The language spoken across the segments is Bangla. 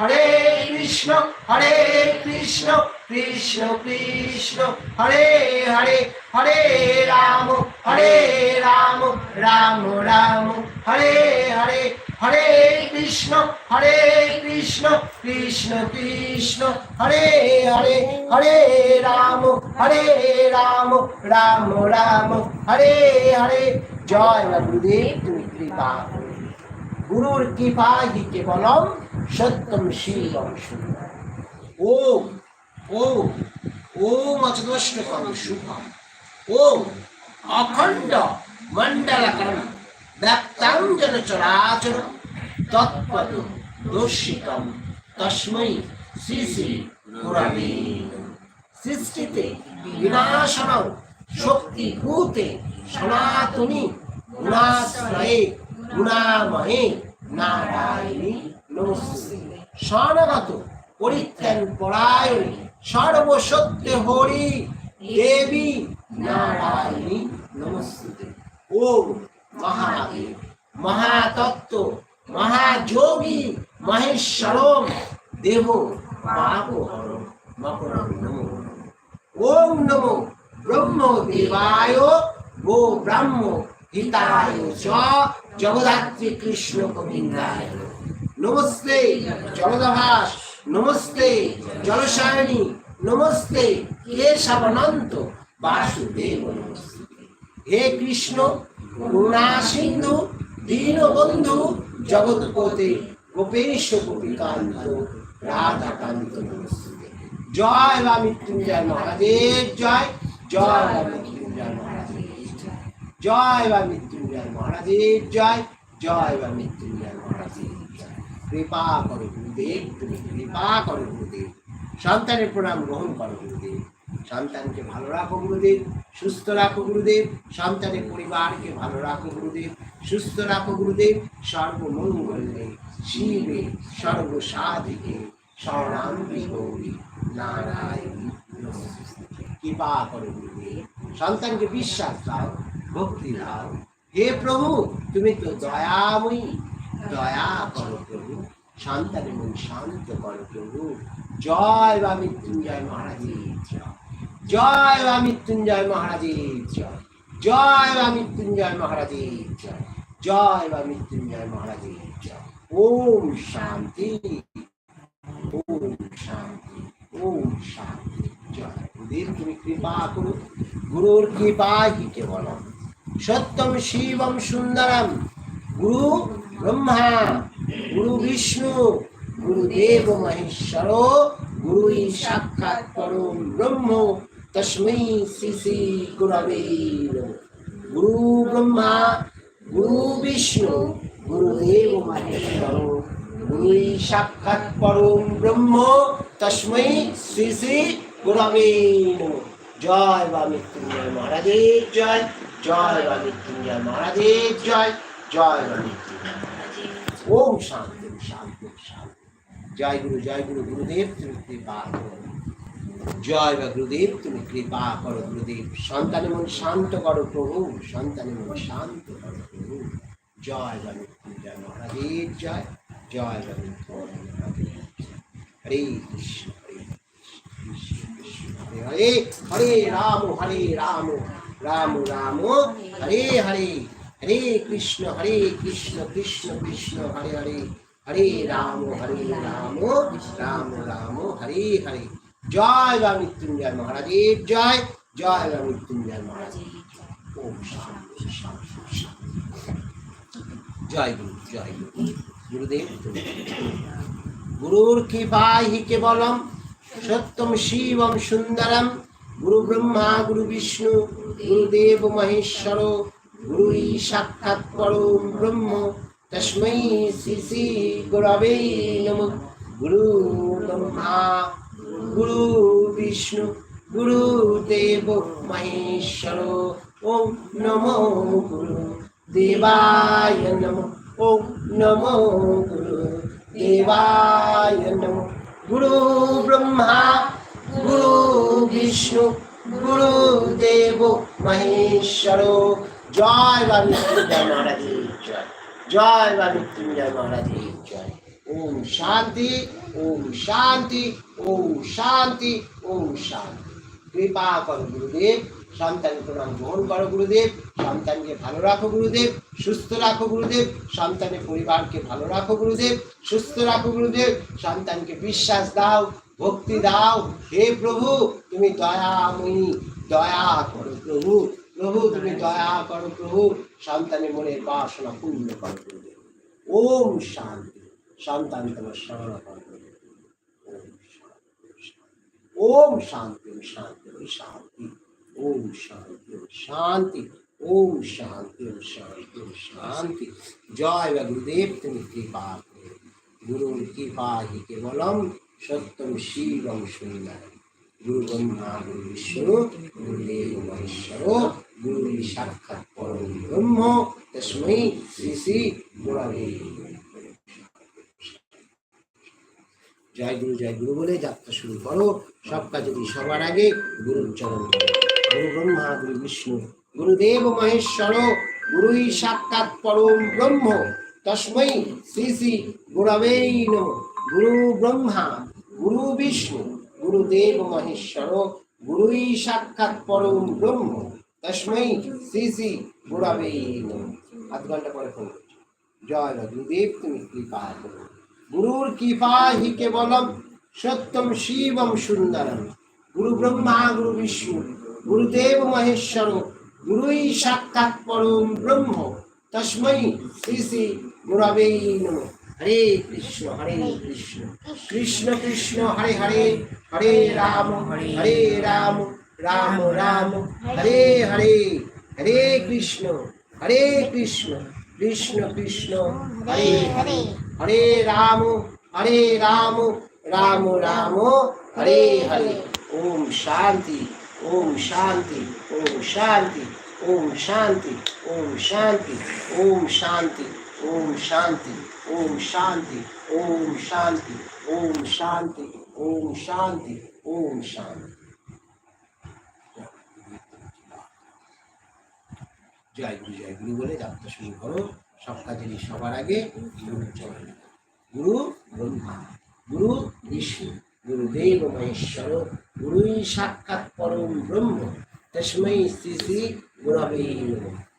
হরে কৃষ্ণ হরে কৃষ্ণ কৃষ্ণ কৃষ্ণ, হরে হরে হরে রাম হরে রাম রাম রাম, হরে হরে হরে কৃষ্ণ হরে কৃষ্ণ কৃষ্ণ কৃষ্ণ, হরে হরে হরে রাম হরে রাম রাম রাম, হরে হরে জয় গুরুদেব, তুমি কৃপা। গুরুর কৃপা হি কেবলম সত্যম শিবম সুন্দর ওম ওম ওম অচদষ্টকম শুভম। ওম, অখণ্ড মণ্ডলকরণ ব্যক্তাঞ্জন চরাচর তৎপদ দর্শিতম তস্মৈ শ্রী শ্রী গুরবে সৃষ্টিতে বিনাশনম শক্তি ভূতে সনাতনী গুণাশ্রয়ে গুণাময়ে নারায়ণী। নমস্তে স্বর্ণগত পরিত্যান পরায়ণী সর্বসত্য হরি। দেবী নারায়ণী নমস্তে ওম মহাদেব, মহাতত্ত্ব, মহাযোগী, মহেশ্বরম, দেব পাপহর মকরম নমো। ওম নমো। ব্রহ্ম দেবায় গো ব্রাহ্ম হিতায় চ, জগদাত্রী কৃষ্ণ গোবিন্দায়। নমস্তে জলদাভাস নমস্তে জলসায়নী নমস্তে কেশবনন্ত বাসুদেব হে কৃষ্ণ, করুণা সিন্ধু, দীনবন্ধু জগৎপতে গোপেশ গোপীকান্ত, রাধাকান্ত জয় বা মৃত্যুঞ্জয় মহারাজের জয় জয় বা মৃত্যুঞ্জয় মহারাজের জয়। বা মৃত্যুঞ্জয় মহারাজের জয় জয় বা মৃত্যুঞ্জয় কৃপা করো গুরুদেব, তুমি কৃপা করো গুরুদেব। সন্তানের প্রণাম গ্রহণ করো গুরুদেব। সন্তানকে ভালো রাখো গুরুদেব, সুস্থ রাখো গুরুদেব, সন্তানের পরিবারকে ভালো রাখো গুরুদেব, সুস্থ রাখো গুরুদেব, সর্বমঙ্গলে শিবে, সর্বসাধিকে স্বর্ণাম্বি গৌরী নারায়ণী। কৃপা করো গুরুদেব। সন্তানকে বিশ্বাস দাও, ভক্তি দাও। হে প্রভু, তুমি তো দয়াময়ী। দয়া করো প্রভু। সন্তানের মন শান্ত করো প্রভু। জয় বা মৃত্যুঞ্জয় মহারাজের জয়। জয় বা মৃত্যুঞ্জয় মহারাজের জয়। জয় বা মৃত্যুঞ্জয় মহারাজের জয়। জয় বা মৃত্যুঞ্জয় মহারাজের জয়। ওম শান্তি। ওম শান্তি। ওম শান্তি। জয়। গুরুদেব, তুমি কৃপা করো। গুরুর কৃপা হি কেবলম সত্যম শিবম সুন্দরম। গুরু ব্রহ্মা, গুরু বিষ্ণু গুরুদেব মহেশ্বর গুরু সাক্ষাৎ পরম ব্রহ্ম তস্मै শ্রী শ্রী গুরবে। গুরু ব্রহ্মা, গুরু বিষ্ণু গুরুদেব মহেশ্বর গুরু সাক্ষাৎ পরম ব্রহ্ম তস্मै শ্রী শ্রী গুরবে জয় বা মৃত্যুঞ্জয় মহারাজের জয় জয় বা মৃত্যুঞ্জয় মহারাজের জয় জয়। ওম শান্তি। শান্তি শান্তি জয় গুরু জয় গুরু, গুরুদেব, তুমি কৃপা করুন জয় বা গুরুদেব, তুমি কৃপা করো, গুরুদেব। সন্তানের মন শান্ত করো প্রভু সন্তানের মন শান্ত করো প্রভু। জয় বা মৃত্যুঞ্জয় মহাদেব, জয়। জয় বা মৃত্যুঞ্জয় মহাদেব। হরে কৃষ্ণ হরে কৃষ্ণ কৃষ্ণ, হরে হরে। হরে রাম হরে রাম। রাম রাম, হরে হরে। হরে কৃষ্ণ হরে কৃষ্ণ কৃষ্ণ কৃষ্ণ, হরে হরে হরে রাম হরে রাম রাম রাম, হরে হরে। জয় বা মৃত্যুঞ্জয় মহারাজের জয় জয় বা মৃত্যুঞ্জয় শান্তি জয় গুরু জয় গুরু। গুরুদেব, গুরুর কৃপায় হি কেবলম, সত্যম শিবম সুন্দরম, গুরু ব্রহ্মা, গুরু বিষ্ণু, গুরুদেব মহেশ্বর গুরু সাক্ষাৎ পরম ব্রহ্ম তস্मै শ্রী শ্রী গুরবে নম। গুরু ব্রহ্মা, গুরু বিষ্ণু গুরুদেব মহেশ্বর, ওম নমো গুরু দেবায় নম। ওম নমো গুরু দেবায় নম। গুরু ব্রহ্মা, গুরু বিষ্ণু, গুরু দেব মহেশ্বর জয় বা মৃত্যুঞ্জয় মহারাজের জয়। জয় বা মৃত্যুঞ্জয় মহারাজের জয়। ওম শান্তি ওম শান্তি ওম শান্তি ওম শান্তি। কৃপা করো গুরুদেব সন্তান প্রণাম, গ্রহণ করো গুরুদেব, সন্তানকে ভালো রাখো গুরুদেব, সুস্থ রাখো গুরুদেব, সন্তানের পরিবারকে ভালো রাখো গুরুদেব, সুস্থ রাখো গুরুদেব, সন্তানকে বিশ্বাস দাও, ভক্তি দাও। হে প্রভু, তুমি দয়াময়ী, দয়া করো প্রভু। প্রভু তুমি দয়া করো প্রভু সন্তানের মনে বাসনা পূর্ণ করো প্রভু ওম শান্তি সন্তান তোমার শরণাপন্ন ओम शांति शांति शांति ओम शांति शांति ओम शांति शांति शांति जय गुरुदेव तुम कृपा गुरु कृपा ही केवलम सत्यम शिवम सुंदर গুরু সাক্ষাৎ পরম ব্রহ্ম তস্मै শ্রী জয় গুরু জয় গুরু বলে যাত্রা শুরু করো। সব কাজে সবার আগে গুরুর চরণ গুরু ব্রহ্মা গুরু বিষ্ণু গুরুদেব মহেশ্বর গুরুই সাক্ষাৎ পরম ব্রহ্ম তস্मै শ্রী শ্রী নম। গুরু ব্রহ্মা গুরু বিষ্ণু গুরুদেব মহেশ্বর। গুরুই সাক্ষাৎ পরম ব্রহ্ম। তস্मै শ্রী শ্রী গুরবে আধ ঘণ্টা পরে ফোন। জয় গুরুদেব, তুমি কৃপা গুরুর কৃপা হি কেবলম সত্যম শিবম সুন্দরম। গুরু ব্রহ্মা, গুরু বিষ্ণু, গুরুদেব মহেশ্বর, গুরুই সাক্ষাৎ পরম ব্রহ্ম। তস্मै শ্রী শ্রী গুরবে নম। হরে কৃষ্ণ হরে কৃষ্ণ কৃষ্ণ কৃষ্ণ হরে হরে হরে রাম হরে রাম রাম রাম হরে হরে হরে কৃষ্ণ হরে কৃষ্ণ কৃষ্ণ কৃষ্ণ হরে হরে হরে রাম হরে রাম রাম রাম হরে হরে ওম শান্তি ওম শান্তি ওম শান্তি ওম শান্তি ওম শান্তি ওম শান্তি ওম শান্তি ওম শান্তি ওম শান্তি ওম শান্তি ওম শান্তি ওম শান্তি জয় গুরু জয় গুরু বলে যাত্রা শুরু করো। সব কাজেরই সবার আগে গুরু চরণ। গুরু ব্রহ্মা, গুরু গুরুদেব মহেশ্বর, গুরুই সাক্ষাৎ পরম ব্রহ্ম। তস্मै শ্রী শ্রী গুরবে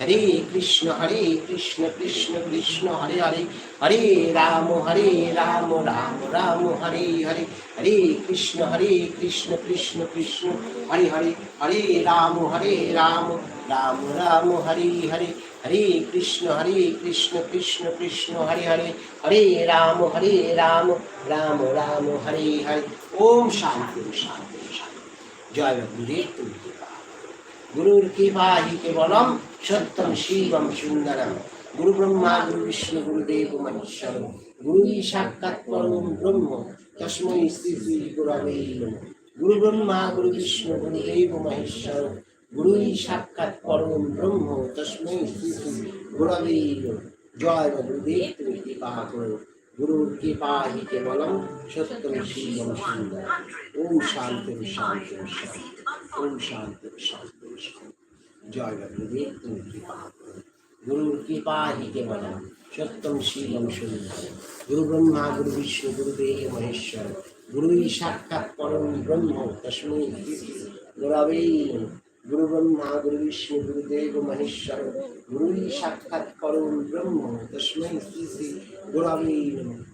হরে কৃষ্ণ হরে কৃষ্ণ কৃষ্ণ কৃষ্ণ, হরে হরে হরে রাম হরে রাম রাম রাম, হরে হরে হরে কৃষ্ণ হরে কৃষ্ণ কৃষ্ণ কৃষ্ণ, হরে হরে হরে রাম হরে রাম রাম রাম, হরে হরে হরে কৃষ্ণ হরে কৃষ্ণ কৃষ্ণ কৃষ্ণ, হরে হরে হরে রাম হরে রাম রাম রাম, হরে হরে ওম শান্তি শান্তি শান্তি জয় গুরুদেব। গুরুর কৃপা হি কেবলম সত্যম শিবম সুন্দরম। গুরু ব্রহ্মা, গুরু বিষ্ণু গুরুদেব মহেশ্বর। গুরু সাক্ষাৎ পরম ব্রহ্ম, তস্মৈ শ্রী শ্রী গুরবে গুরু ব্রহ্মা, গুরু বিষ্ণু গুরুদেব মহেশ্বর। গুরু সাক্ষাৎ পরম ব্রহ্ম, তস্মৈ শ্রী শ্রী গুরবে জয় গুরুদেব, তুমি কৃপা করো। গুরুর কৃপা হি কেবলম সত্যম শিবম সুন্দর ওম শান্তি শান্তি শান্তি ওম শান্তি শান্তি শান্তি জয় গুরুদেব তুমি কৃপা গুরুর কৃপা হি কেবলম সত্যম শিবম সুন্দর গুরু ব্রহ্মা গুরু বিষ্ণু গুরুদেব মহেশ্বর গুরুই সাক্ষাৎ পরম ব্রহ্ম তস্মৈ গুরবে গুরু ব্রহ্মা গুরু বিষ্ণু গুরুদেব মহেশ্বর গুরুই সাক্ষাৎ পরম ব্রহ্ম তস্মৈ শ্রী নমঃ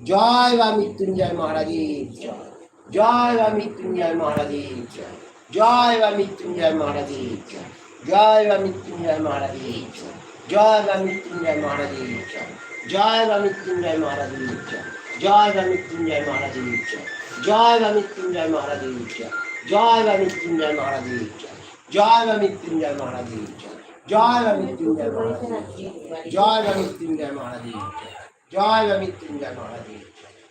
জয় বা মৃত্যুঞ্জয় মহারাজের জয় জয় বা মৃত্যুঞ্জয় মহারাজের জয় জয় বা মৃত্যুঞ্জয় মহারাজের জয় জয় বা মৃত্যুঞ্জয় মহারাজের জয় জয় বা মৃত্যুঞ্জয় মহারাজের জয় জয় বা মৃত্যুঞ্জয় মহারাজের জয় জয় বা মৃত্যুঞ্জয় মহারাজের জয় জয় বা মৃত্যুঞ্জয় মহারাজের জয় জয় বা মৃত্যুঞ্জয় মহারাজের জয় জয় বা মৃত্যুঞ্জয় মহারাজের জয় জয় বা মৃত্যুঞ্জয় মহারাজের জয় বা মৃত্যুঞ্জয় মহারাজের জয় বা মৃত্যুঞ্জয় মহারাজের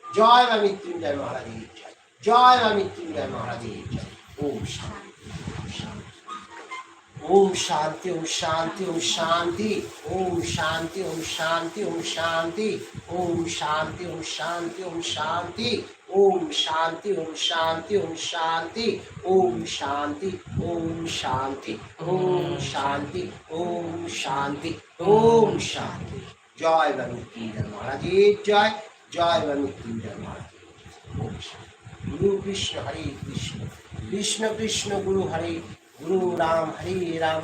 জয় বা মৃত্যুঞ্জয় মহারাজের জয় বা মৃত্যুঞ্জয় মহারাজের ওম শান্তি ওম শান্তি ওম শান্তি ওম শান্তি ওম শান্তি ওম শান্তি ওম শান্তি ওম শান্তি ওম শান্তি ওম শান্তি ওম শান্তি ওম শান্তি ওম শান্তি ওম শান্তি ওম শান্তি ওম শান্তি ওম শান্তি জয় বা মৃত্যুঞ্জয় মহারাজের জয় জয় বা মৃত্যুঞ্জয় শান্তি গুরু কৃষ্ণ হরে কৃষ্ণ কৃষ্ণ কৃষ্ণ গুরু হরে, গুরু রাম হরে রাম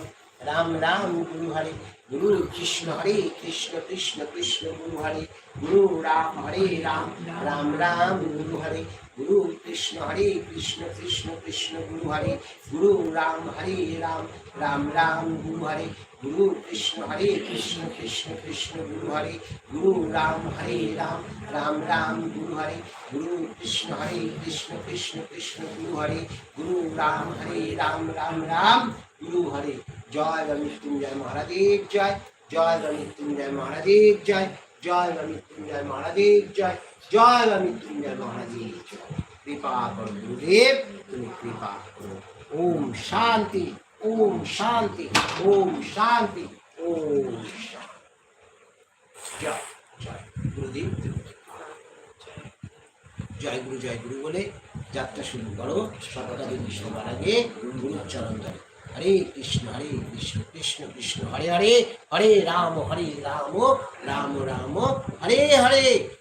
রাম রাম গুরু হরে, গুরু কৃষ্ণ হরে কৃষ্ণ কৃষ্ণ কৃষ্ণ গুরু হরে, গুরু রাম হরে রাম রাম রাম গুরু হরে, গুরু কৃষ্ণ হরে কৃষ্ণ কৃষ্ণ কৃষ্ণ গুরু হরে, গুরু রাম হরে রাম রাম রাম গুরু হরে গুরু কৃষ্ণ হরে কৃষ্ণ কৃষ্ণ কৃষ্ণ, গুরু হরে, গুরু রাম হরে রাম রাম রাম, গুরু হরে, গুরু কৃষ্ণ হরে কৃষ্ণ কৃষ্ণ কৃষ্ণ, গুরু হরে, গুরু রাম হরে রাম রাম রাম, গুরু হরে। জয় বা মৃত্যুঞ্জয় মহারাজের জয় জয় বা মৃত্যুঞ্জয় মহারাজের জয় জয় বা মৃত্যুঞ্জয় মহারাজের জয় জয় বা মৃত্যুঞ্জয় মহারাজের জয়। কৃপা করো গুরুদেব, তুমি কৃপা করো। ওম শান্তি। ওম শান্তি জয় জয় গুরুদেব তুমি কৃপা করো। জয় গুরু জয় গুরু বলে যাত্রা শুরু করো। সর্বদা যদি সবার আগে গুরু চরণ ধরে। হরে কৃষ্ণ হরে কৃষ্ণ কৃষ্ণ কৃষ্ণ, হরে হরে হরে রাম হরে রাম রাম রাম, হরে হরে।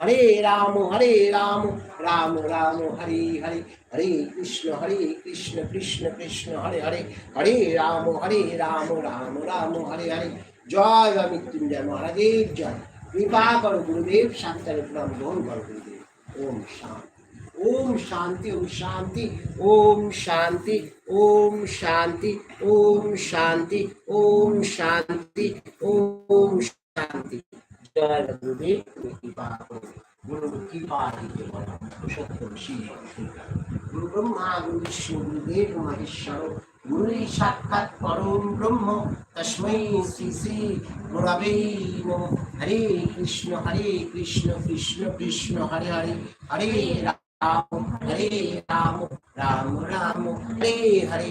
হরে রাম হরে রাম রাম রাম, হরে হরে হরে কৃষ্ণ হরে কৃষ্ণ কৃষ্ণ কৃষ্ণ, হরে হরে হরে রাম হরে রাম রাম রাম, হরে হরে। জয় বা মৃত্যুঞ্জয় মহারাজের জয়। কৃপা করো গুরুদেব শান্তারে প্রণাম গ্রহণ করো গুরুদেব। ওম শান্তি। ওম শান্তি ওম শান্তি ওম শান্তি ওম শান্তি ওম শান্তি ওম শান্তি জয় গুরুদেব তুমি কৃপা করো গুরু কৃপা দিতে বলো সত্য গুরু ব্রহ্মা গুরু বিষ্ণু গুরুদেব মহেশ্বর গুরুই সাক্ষাৎ পরম ব্রহ্ম তস্মৈ শ্রী শ্রী গুরবে নমঃ হরে কৃষ্ণ হরে কৃষ্ণ কৃষ্ণ কৃষ্ণ হরে হরে হরে রাম হরে রাম রাম রাম হরে হরে